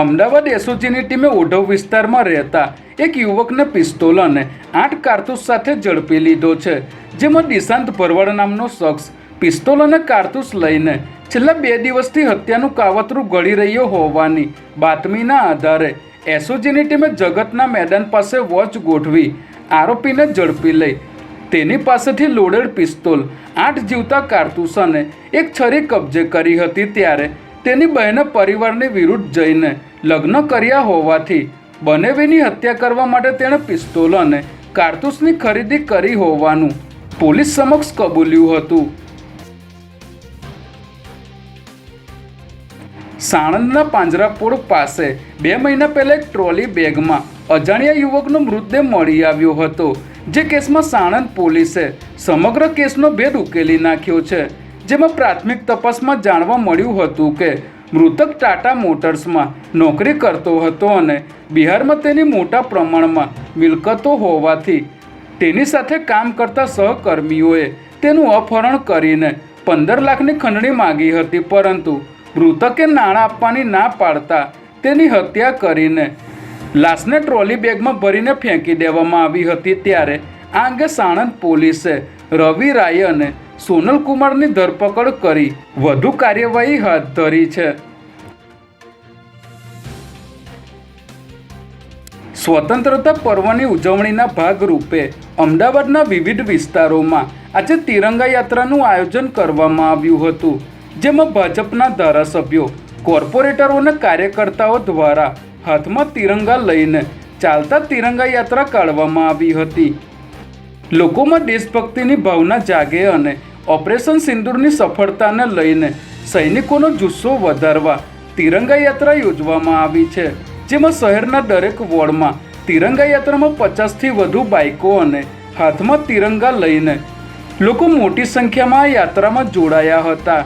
અમદાવાદ એસઓજીની ટીમે ઓઢવ વિસ્તારમાં રહેતા એક યુવકને પિસ્તોલ અને આઠ કારતૂસ સાથે ઝડપી લીધો છે, જેમાં દિશાંત ભરવાડ નામનો શખ્સ પિસ્તોલ અને કારતૂસ લઈને છેલ્લા બે દિવસથી હત્યાનું કાવતરું ઘડી રહ્યો હોવાની બાતમીના આધારે એસઓજીની ટીમે જગતના મેદાન પાસે વોચ ગોઠવી આરોપીને ઝડપી લઈ. તેની પાસેથી લોડેડ પિસ્તોલ, આઠ જીવતા કારતૂસ અને એક છરી કબજે કરી હતી ત્યારે તેની બહેને પરિવારની વિરુદ્ધ જઈને લગ્ન કર્યા હોવાથી બનેવીની હત્યા કરવા માટે તેણે પિસ્તોલ અને કારતૂસની ખરીદી કરી હોવાનું પોલીસ સમક્ષ કબૂલ્યું હતું. સાણંદના પાંજરાપોળ પાસે બે મહિના પહેલા એક ટ્રોલી બેગમાં અજાણ્યા યુવકનો મૃતદેહ મળી આવ્યો હતો. જે કેસમાં સાણંદ પોલીસે સમગ્ર કેસનો ભેદ ઉકેલી નાખ્યો છે. જેમાં પ્રાથમિક તપાસમાં જાણવા મળ્યું હતું કે મૃતક ટાટા મોટર્સમાં નોકરી કરતો હતો અને બિહારમાં તેની મોટા પ્રમાણમાં મિલકતો હોવાથી તેની સાથે કામ કરતા સહકર્મીઓએ તેનું અપહરણ કરીને પંદર લાખની ખંડણી માગી હતી, પરંતુ મૃતકે નાણાં આપવાની ના પાડતા તેની હત્યા કરીને લાશને ટ્રોલી બેગમાં ભરીને ફેંકી દેવામાં આવી હતી. ત્યારે આ અંગે સાણંદ પોલીસે રવિ રાય અને સોનલ કુમારની ધરપકડ કરી વધુ કાર્યવાહી હાથ ધરી છે. સ્વતંત્રતા પર્વની ઉજવણીના ભાગરૂપે અમદાવાદના વિવિધ વિસ્તારોમાં આજે તિરંગા યાત્રાનું આયોજન કરવામાં આવ્યું હતું, જેમાં ભાજપના ધારાસભ્યો, કોર્પોરેટરો અને કાર્યકર્તાઓ દ્વારા હાથમાં તિરંગા લઈને ચાલતા તિરંગા યાત્રા કાઢવામાં આવી હતી. લોકોમાં દેશભક્તિની ભાવના જાગે અને ઓપરેશન સિંદૂરની સફળતાને લઈને સૈનિકોનો જુસ્સો વધારવા તિરંગા યાત્રા યોજવામાં આવી છે. જેમાં શહેરના દરેક વોર્ડમાં તિરંગા યાત્રામાં પચાસથી વધુ બાઇકો અને હાથમાં તિરંગા લઈને લોકો મોટી સંખ્યામાં યાત્રામાં જોડાયા હતા.